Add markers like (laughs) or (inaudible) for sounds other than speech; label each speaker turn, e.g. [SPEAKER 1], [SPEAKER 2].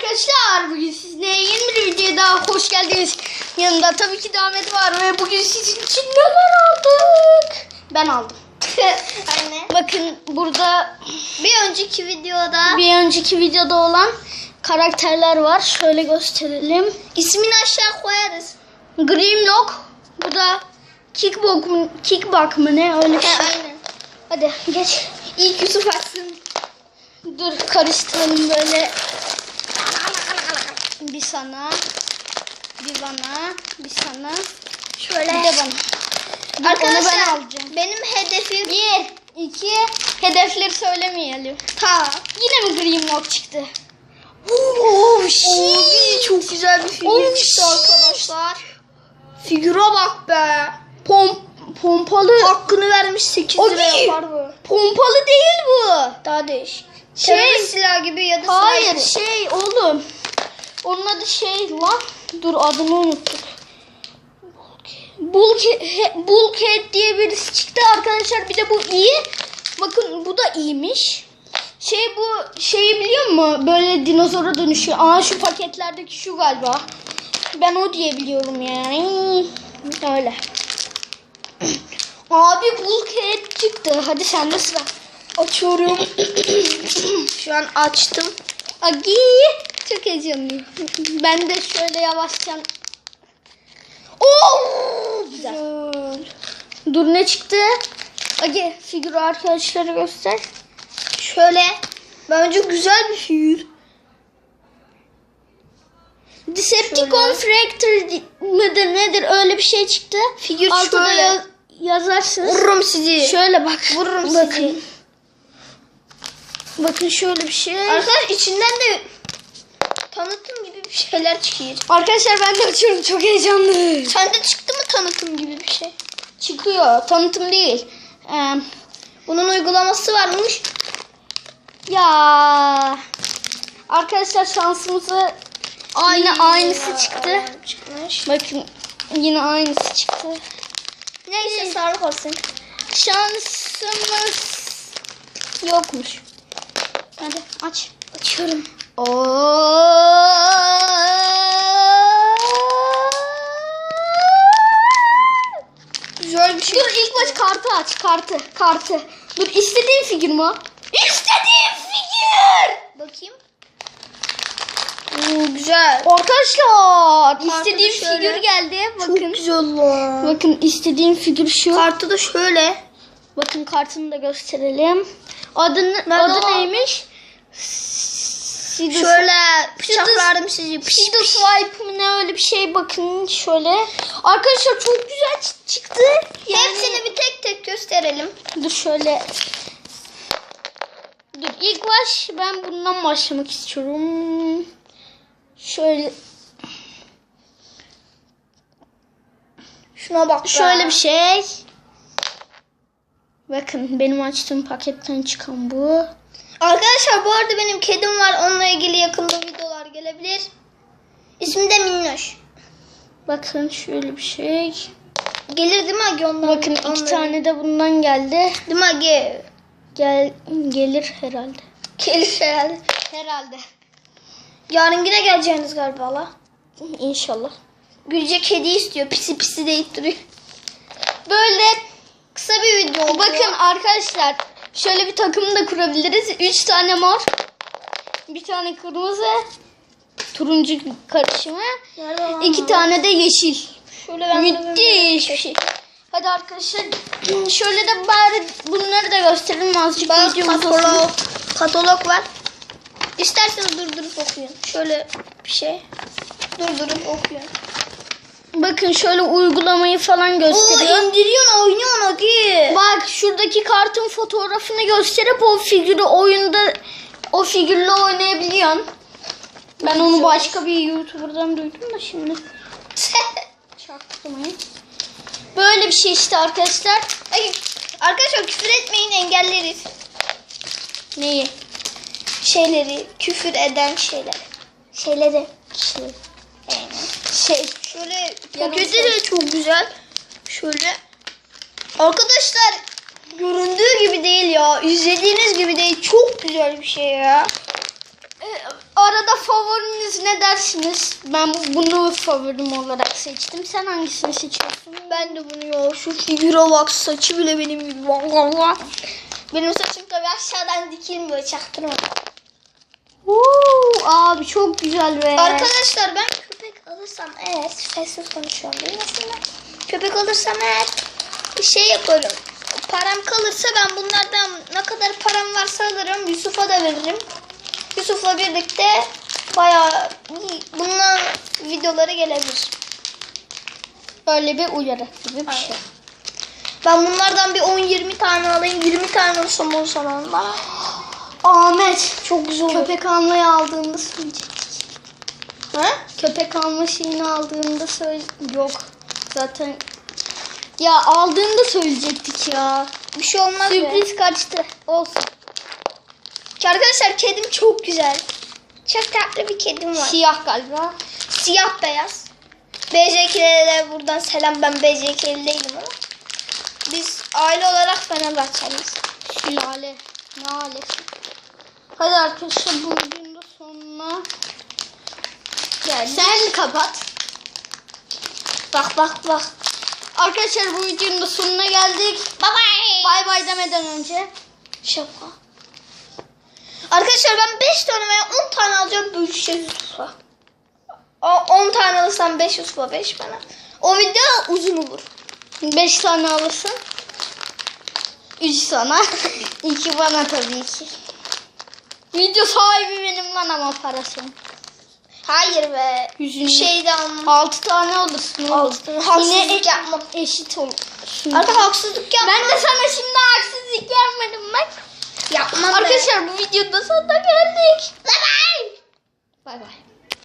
[SPEAKER 1] arkadaşlar. Bugün sizinle yeni bir videoya daha hoş geldiniz. Yanımda tabii ki Ahmet var ve bugün sizin için neler aldık? Ben aldım. (laughs)
[SPEAKER 2] Anne.
[SPEAKER 1] Bakın burada
[SPEAKER 2] Bir önceki videoda
[SPEAKER 1] bir önceki videoda olan karakterler var. Şöyle gösterelim.
[SPEAKER 2] ismini aşağı koyarız.
[SPEAKER 1] Grimlock. Bu da Kickbox mu, Kickbox mı ne öyle bir şey.
[SPEAKER 2] aynen.
[SPEAKER 1] Hadi geç.
[SPEAKER 2] İlk Yusuf açsın.
[SPEAKER 1] Dur karıştıralım böyle. Bir sana, bir bana, bir sana,
[SPEAKER 2] Şöyle.
[SPEAKER 1] bir de bana.
[SPEAKER 2] Arkadaşlar
[SPEAKER 1] ben alacağım.
[SPEAKER 2] benim hedefim
[SPEAKER 1] Bir, iki, hedefleri söylemeyelim.
[SPEAKER 2] ta.
[SPEAKER 1] Yine mi Grimlock çıktı?
[SPEAKER 2] Oh
[SPEAKER 1] shit.
[SPEAKER 2] çok güzel bir figür
[SPEAKER 1] Oh
[SPEAKER 2] çıktı arkadaşlar. Figüre bak be.
[SPEAKER 1] Pom, pompalı.
[SPEAKER 2] Hakkını vermiş 8
[SPEAKER 1] O
[SPEAKER 2] lira
[SPEAKER 1] değil.
[SPEAKER 2] yapar bu.
[SPEAKER 1] Pompalı değil bu.
[SPEAKER 2] Daha değişik.
[SPEAKER 1] Şey-
[SPEAKER 2] Şey silah gibi ya da
[SPEAKER 1] Hayır şey oğlum. Onun adı şey lan. Dur adını unuttuk. Bulkhead, Bulkhead diye birisi çıktı arkadaşlar. Bir de bu iyi. Bakın bu da iyiymiş. Şey bu şeyi biliyor musun? Böyle dinozora dönüşüyor. Aa şu paketlerdeki şu galiba. Ben o diye biliyorum yani. Öyle. Abi Bulkhead çıktı. Hadi sende sıra.
[SPEAKER 2] Açıyorum. (coughs) Şu an açtım.
[SPEAKER 1] Agi çok heyecanlıyım. Ben de şöyle yavaşça. Oo güzel. Dur ne çıktı? Agi figürü arkadaşlara göster.
[SPEAKER 2] Şöyle. Bence güzel bir figür.
[SPEAKER 1] Decepticon Fractor mıdır nedir öyle bir şey çıktı.
[SPEAKER 2] Figür
[SPEAKER 1] Altına
[SPEAKER 2] şöyle.
[SPEAKER 1] yaz- yazarsınız.
[SPEAKER 2] Vururum sizi.
[SPEAKER 1] Şöyle bak.
[SPEAKER 2] Vururum
[SPEAKER 1] Bakın.
[SPEAKER 2] sizi.
[SPEAKER 1] Bakın şöyle bir şey.
[SPEAKER 2] Arkadaşlar içinden de tanıtım gibi bir şeyler çıkıyor.
[SPEAKER 1] Arkadaşlar ben de açıyorum çok heyecanlı.
[SPEAKER 2] Sende çıktı mı tanıtım gibi bir şey?
[SPEAKER 1] Çıkıyor tanıtım değil. Ee,
[SPEAKER 2] Bunun uygulaması varmış.
[SPEAKER 1] Ya arkadaşlar şansımıza yine aynısı çıktı.
[SPEAKER 2] Çıkmış.
[SPEAKER 1] Bakın yine aynısı çıktı.
[SPEAKER 2] Neyse sağlık olsun.
[SPEAKER 1] Şansımız yokmuş. Hadi aç.
[SPEAKER 2] Açıyorum. Güzel bir şey.
[SPEAKER 1] Dur ilk baş kartı aç. Kartı. Kartı. Dur istediğin figür mü? o? İstediğin figür.
[SPEAKER 2] Bakayım. Oo, güzel.
[SPEAKER 1] Arkadaşlar istediğim
[SPEAKER 2] şöyle.
[SPEAKER 1] figür geldi. Bakın.
[SPEAKER 2] güzel lan.
[SPEAKER 1] Bakın istediğim figür şu.
[SPEAKER 2] Kartı da şöyle.
[SPEAKER 1] Bakın kartını da gösterelim. Adını,
[SPEAKER 2] Nerede
[SPEAKER 1] adı
[SPEAKER 2] o?
[SPEAKER 1] neymiş?
[SPEAKER 2] Şöyle bıçaklarım sizi. Piş
[SPEAKER 1] Sidus
[SPEAKER 2] piş.
[SPEAKER 1] Swipe mı ne öyle bir şey bakın şöyle. Arkadaşlar çok güzel çı- çıktı. Yani-
[SPEAKER 2] Hepsini bir tek tek gösterelim.
[SPEAKER 1] Dur şöyle. Dur ilk baş ben bundan başlamak istiyorum. Şöyle
[SPEAKER 2] Şuna bak.
[SPEAKER 1] şöyle bir şey. Bakın benim açtığım paketten çıkan bu.
[SPEAKER 2] Arkadaşlar bu arada benim kedim var. Onunla ilgili yakında videolar gelebilir. İsmi de Minnoş.
[SPEAKER 1] Bakın şöyle bir şey.
[SPEAKER 2] Gelir değil mi Agi ondan?
[SPEAKER 1] Bakın iki
[SPEAKER 2] ondan-
[SPEAKER 1] tane de bundan geldi.
[SPEAKER 2] Değil mi Agi?
[SPEAKER 1] Gel gelir herhalde.
[SPEAKER 2] Gelir herhalde.
[SPEAKER 1] Herhalde.
[SPEAKER 2] Yarın yine geleceğiniz galiba la.
[SPEAKER 1] İnşallah.
[SPEAKER 2] Gülce kedi istiyor. Pisi pisi deyip duruyor.
[SPEAKER 1] Böyle
[SPEAKER 2] Kısa bir video oldu.
[SPEAKER 1] bakın arkadaşlar şöyle bir takım da kurabiliriz. Üç tane mor. Bir tane kırmızı. Turuncu karışımı.
[SPEAKER 2] Nerede
[SPEAKER 1] iki tane de yeşil.
[SPEAKER 2] Şöyle ben
[SPEAKER 1] Müthiş bir şey. Hadi arkadaşlar şöyle de bari bunları da gösterelim azıcık
[SPEAKER 2] Bak katalog, katalog var. İsterseniz durdurup okuyun. Şöyle bir şey. Durdurup okuyun.
[SPEAKER 1] Bakın şöyle uygulamayı falan
[SPEAKER 2] Oo
[SPEAKER 1] gösteriyor.
[SPEAKER 2] indiriyorsun oynuyorsun
[SPEAKER 1] şuradaki kartın fotoğrafını gösterip o figürü oyunda o figürle oynayabiliyorsun. Ben onu başka bir YouTuber'dan duydum da şimdi (laughs) çaktırmayın. Böyle bir şey işte arkadaşlar.
[SPEAKER 2] Ay, Arkadaşlar küfür etmeyin engelleriz.
[SPEAKER 1] Neyi?
[SPEAKER 2] Şeyleri, küfür eden şeyler. Şeyleri.
[SPEAKER 1] Şey.
[SPEAKER 2] Aynen.
[SPEAKER 1] şey.
[SPEAKER 2] Şöyle paketi de çok güzel. Şöyle. Arkadaşlar göründüğü gibi değil ya. İzlediğiniz gibi değil. Çok güzel bir şey ya.
[SPEAKER 1] Ee, arada favoriniz ne dersiniz? Ben bu- bunu favorim olarak seçtim. Sen hangisini seçiyorsun?
[SPEAKER 2] Ben de bunu ya şu figüre bak saçı bile benim gibi. Vah. Benim saçım tabii aşağıdan dikilmiyor çaktırma.
[SPEAKER 1] Oo, abi çok güzel be.
[SPEAKER 2] Arkadaşlar ben köpek alırsam eğer sessiz konuşuyorum duymasınlar. Köpek alırsam eğer bir şey yaparım. Param kalırsa ben bunlardan ne kadar param varsa alırım. Yusuf'a da veririm. Yusuf'la birlikte bayağı bundan videoları gelebilir.
[SPEAKER 1] Böyle bir uyarı gibi bir
[SPEAKER 2] Aynen.
[SPEAKER 1] şey.
[SPEAKER 2] Ben bunlardan bir 10-20 tane alayım. 20 tane olsam sana bana.
[SPEAKER 1] Ahmet
[SPEAKER 2] Çok güzel olur.
[SPEAKER 1] köpek almayı aldığında söyleyecektik.
[SPEAKER 2] Ha?
[SPEAKER 1] Köpek alma şeyini aldığında söyle... Yok zaten... Ya aldığında söyleyecektik ya.
[SPEAKER 2] Bir şey olmaz.
[SPEAKER 1] Sürpriz kaçtı. Olsun.
[SPEAKER 2] Arkadaşlar kedim çok güzel. Çok tatlı bir kedim var.
[SPEAKER 1] Siyah galiba.
[SPEAKER 2] Siyah beyaz. BJK'lere de buradan selam. Ben BJK'li değilim ama. Biz aile olarak Fenerbahçeliyiz.
[SPEAKER 1] Sülale. Ailesi? Hadi arkadaşlar bu videonun da sonuna geldik. Sen kapat.
[SPEAKER 2] Bak bak bak.
[SPEAKER 1] Arkadaşlar bu videonun da sonuna geldik.
[SPEAKER 2] Bye bye.
[SPEAKER 1] Bay bay demeden önce.
[SPEAKER 2] Şaka. Arkadaşlar ben 5 tane veya 10 tane alacağım bölüşeceğiz. O 10 tane alırsam 5 Yusuf'a 5 bana. O video uzun olur.
[SPEAKER 1] 5 tane alırsın. 3 sana. (laughs) 2 bana tabii ki. Video sahibi benim lan ama parasını.
[SPEAKER 2] Hayır be.
[SPEAKER 1] Yüzünü-
[SPEAKER 2] Bir şey de almam.
[SPEAKER 1] 6 tane alırsın.
[SPEAKER 2] Altı tane. Haksızlık
[SPEAKER 1] Yine
[SPEAKER 2] yapmam.
[SPEAKER 1] Eşit olursun.
[SPEAKER 2] Artık haksızlık yapmam.
[SPEAKER 1] Ben de sana şimdi haksızlık yapmadım bak.
[SPEAKER 2] yapmam be.
[SPEAKER 1] Arkadaşlar bu videoda sonuna geldik.
[SPEAKER 2] Bye bye.
[SPEAKER 1] Bay bay.